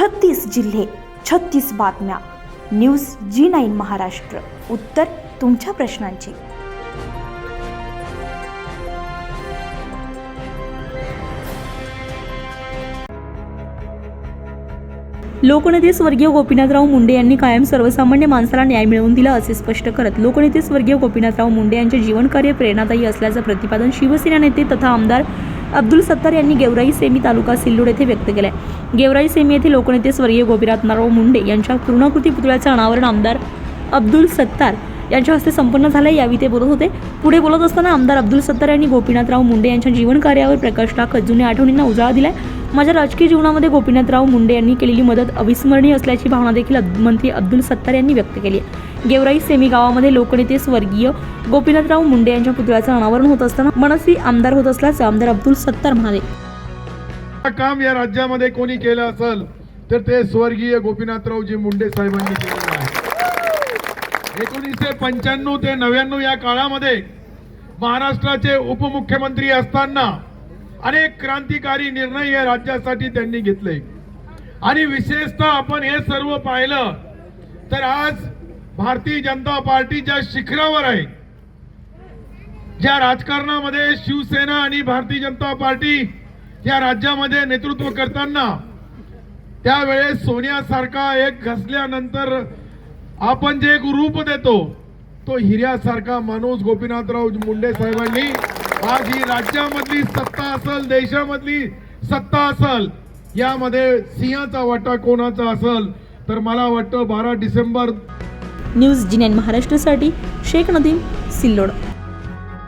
छत्तीस जिल्हे छत्तीस बातम्या. News G nine Maharashtra. उत्तर तुमच्या प्रश्नांची. लोकनेते स्वर्गीय गोपीनाथराव मुंडे यांनी कायम सर्वसामान्य माणसाला न्याय मिळवून दिला असे स्पष्ट करत लोकनेते स्वर्गीय गोपीनाथराव मुंडे यांचे जीवनकार्य प्रेरणादायी असल्याचं प्रतिपादन शिवसेना नेते तथा आमदार अब्दुल सत्तार यांनी गेवराई सेमी तालुका सिल्लोड येथे व्यक्त केले गेवराई सेमी येथे लोकनेते स्वर्गीय गोपीनाथराव मुंडे यांच्या पूर्णाकृती पुतळ्याचं अनावरण आमदार अब्दुल सत्तार यांच्या हस्ते संपन्न झाले यावेळी ते बोलत होते. पुढे बोलत असताना आमदार अब्दुल सत्तार यांनी गोपीनाथराव मुंडे यांच्या जीवन कार्यावर प्रकाश टाकत जुन्या आठवणींना उजाळा दिलाय. माझ्या राजकीय जीवनामध्ये गोपीनाथराव मुंडे यांनी केलेली मदत अविस्मरणीय असल्याची भावना देखील मंत्री अब्दुल सत्तार यांनी व्यक्त केली आहे. गेवराई सेमी गावामध्ये लोकनेते स्वर्गीय गोपीनाथराव मुंडे यांच्या पुतळ्याचं अनावरण होत असताना मनसी आमदार होत असल्याचं आमदार अब्दुल सत्तार म्हणाले. काम या राज्यामध्ये कोणी केलं असेल तर ते स्वर्गीय गोपीनाथरावजी मुंडे साहेबांनी केलेलं आहे. एकोणीसशे पंच्याण्णव ते नव्याण्णव या काळामध्ये महाराष्ट्राचे उपमुख्यमंत्री असताना अनेक क्रांतिकारी निर्णय या राज्यासाठी त्यांनी घेतले. आणि विशेषतः आपण हे सर्व पाहिलं तर आज भारतीय जनता पार्टीच्या शिखरावर आहे. ज्या राजकारणामध्ये शिवसेना आणि भारतीय जनता पार्टी या राज्यामध्ये नेतृत्व करताना त्यावेळेस सोन्यासारखा एक घसल्यानंतर आपण जे एक रूप देतो तो हिऱ्यासारखा माणूस गोपीनाथराव मुंडे साहेबांनी आज ही राज्यामधली सत्ता असल देशामधली सत्ता असल यामध्ये सिंहाचा वाटा कोणाचा असल तर मला वाटतं बारा डिसेंबर न्यूज जिनेन महाराष्ट्रसाठी महाराष्ट्रासाठी शेख नदीम सिल्लोड.